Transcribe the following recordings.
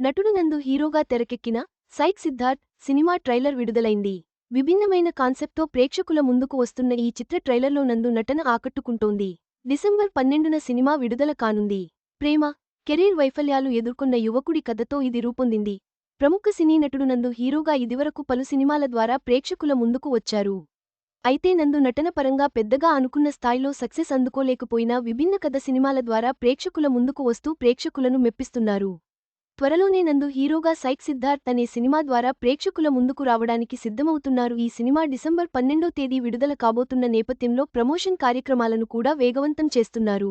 నటుడు నందు హీరోగా తెరకెక్కిన సైక్ సిద్ధార్థ్ సినిమా ట్రైలర్ విడుదలైంది. విభిన్నమైన కాన్సెప్ట్తో ప్రేక్షకుల ముందుకు వస్తున్న ఈ చిత్ర ట్రైలర్లో నందు నటన ఆకట్టుకుంటోంది. డిసెంబర్ పన్నెండున సినిమా విడుదల కానుంది. ప్రేమ కెరీర్ వైఫల్యాలు ఎదుర్కొన్న యువకుడి కథతో ఇది రూపొందింది. ప్రముఖ సినీ నటుడు నందు హీరోగా ఇదివరకు పలు సినిమాల ద్వారా ప్రేక్షకుల ముందుకు వచ్చారు. అయితే నందు నటన పరంగా పెద్దగా అనుకున్న స్థాయిలో సక్సెస్ అందుకోలేకపోయినా విభిన్న కథ సినిమాల ద్వారా ప్రేక్షకుల ముందుకు వస్తూ ప్రేక్షకులను మెప్పిస్తున్నారు. త్వరలోనే నందు హీరోగా సైక్ సిద్ధార్థ్ అనే సినిమా ద్వారా ప్రేక్షకుల ముందుకు రావడానికి సిద్ధమవుతున్నారు. ఈ సినిమా డిసెంబర్ పన్నెండో తేదీ విడుదల కాబోతున్న నేపథ్యంలో ప్రమోషన్ కార్యక్రమాలను కూడా వేగవంతం చేస్తున్నారు.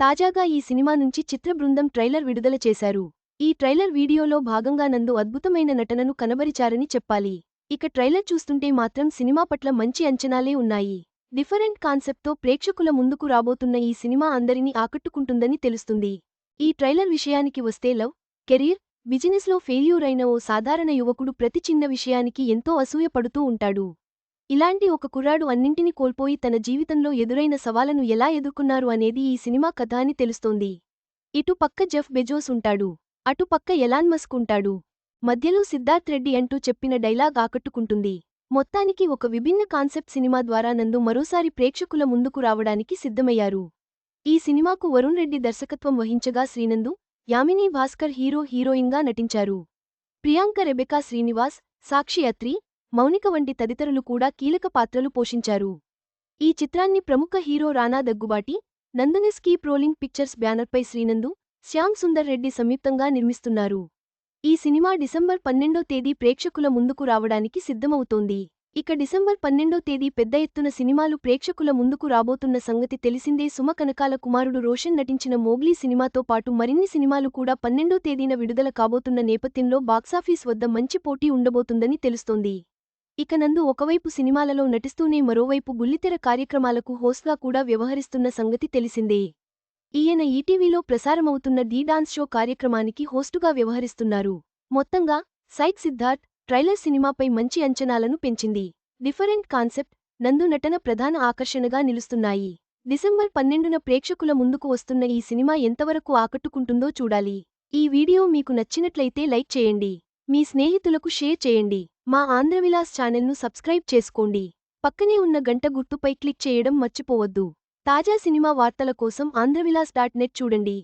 తాజాగా ఈ సినిమా నుంచి చిత్ర బృందం ట్రైలర్ విడుదల చేశారు. ఈ ట్రైలర్ వీడియోలో భాగంగా నందు అద్భుతమైన నటనను కనబరిచారని చెప్పాలి. ఇక ట్రైలర్ చూస్తుంటే మాత్రం సినిమా పట్ల మంచి అంచనాలే ఉన్నాయి. డిఫరెంట్ కాన్సెప్ట్తో ప్రేక్షకుల ముందుకు రాబోతున్న ఈ సినిమా అందరినీ ఆకట్టుకుంటుందని తెలుస్తుంది. ఈ ట్రైలర్ విషయానికి వస్తే లవ్ కెరీర్ బిజినెస్లో ఫెయిల్యూర్ అయిన ఓ సాధారణ యువకుడు ప్రతి చిన్న విషయానికి ఎంతో అసూయపడుతూ ఉంటాడు. ఇలాంటి ఒక కుర్రాడు అన్నింటినీ కోల్పోయి తన జీవితంలో ఎదురైన సవాలను ఎలా ఎదుర్కొన్నారు అనేది ఈ సినిమా కథ అని తెలుస్తోంది. ఇటు పక్క జెఫ్ బెజోస్ ఉంటాడు అటు పక్క ఎలాన్ మస్క్ ఉంటాడు. మధ్యలో సిద్ధార్థ్ రెడ్డి అంటూ చెప్పిన డైలాగ్ ఆకట్టుకుంటుంది. మొత్తానికి ఒక విభిన్న కాన్సెప్ట్ సినిమా ద్వారా నందు మరోసారి ప్రేక్షకుల ముందుకు రావడానికి సిద్ధమయ్యారు. ఈ సినిమాకు వరుణ్ రెడ్డి దర్శకత్వం వహించగా శ్రీనందు యామినీ భాస్కర్ హీరో హీరోయిన్గా నటించారు. ప్రియాంక రెబెకా శ్రీనివాస్ సాక్షి అత్రి మౌనిక వంటి తదితరులు కూడా కీలక పాత్రలు పోషించారు. ఈ చిత్రాన్ని ప్రముఖ హీరో రానా దగ్గుబాటి నందనిస్కీ ప్రోలింగ్ రోలింగ్ పిక్చర్స్ బ్యానర్పై శ్రీనందు శ్యామ్ సుందర్ రెడ్డి సంయుక్తంగా నిర్మిస్తున్నారు. ఈ సినిమా డిసెంబర్ పన్నెండో తేదీ ప్రేక్షకుల ముందుకు రావడానికి సిద్ధమవుతోంది. ఇక డిసెంబర్ పన్నెండో తేదీ పెద్ద ఎత్తున సినిమాలు ప్రేక్షకుల ముందుకు రాబోతున్న సంగతి తెలిసిందే. సుమ కనకాల కుమారుడు రోషన్ నటించిన మోగ్లీ సినిమాతో పాటు మరిన్ని సినిమాలు కూడా పన్నెండో తేదీన విడుదల కాబోతున్న నేపథ్యంలో బాక్సాఫీస్ వద్ద మంచి పోటీ ఉండబోతుందని తెలుస్తోంది. ఇక నందు ఒకవైపు సినిమాలలో నటిస్తూనే మరోవైపు బుల్లితెర కార్యక్రమాలకు హోస్ట్గా కూడా వ్యవహరిస్తున్న సంగతి తెలిసిందే. ఈయన ఈటీవీలో ప్రసారమవుతున్న డీ డాన్స్ షో కార్యక్రమానికి హోస్టుగా వ్యవహరిస్తున్నారు. మొత్తంగా సైక్ సిద్ధార్థ్ ట్రైలర్ సినిమాపై మంచి అంచనాలను పెంచింది. డిఫరెంట్ కాన్సెప్ట్ నందు నటన ప్రధాన ఆకర్షణగా నిలుస్తున్నాయి. డిసెంబర్ పన్నెండున ప్రేక్షకుల ముందుకు వస్తున్న ఈ సినిమా ఎంతవరకు ఆకట్టుకుంటుందో చూడాలి. ఈ వీడియో మీకు నచ్చినట్లయితే లైక్ చేయండి. మీ స్నేహితులకు షేర్ చేయండి. మా ఆంధ్రవిలాస్ ఛానల్ను సబ్స్క్రైబ్ చేసుకోండి. పక్కనే ఉన్న గంట గుర్తుపై క్లిక్ చేయడం మర్చిపోవద్దు. తాజా సినిమా వార్తల కోసం ఆంధ్రవిలాస్ డాట్ నెట్ చూడండి.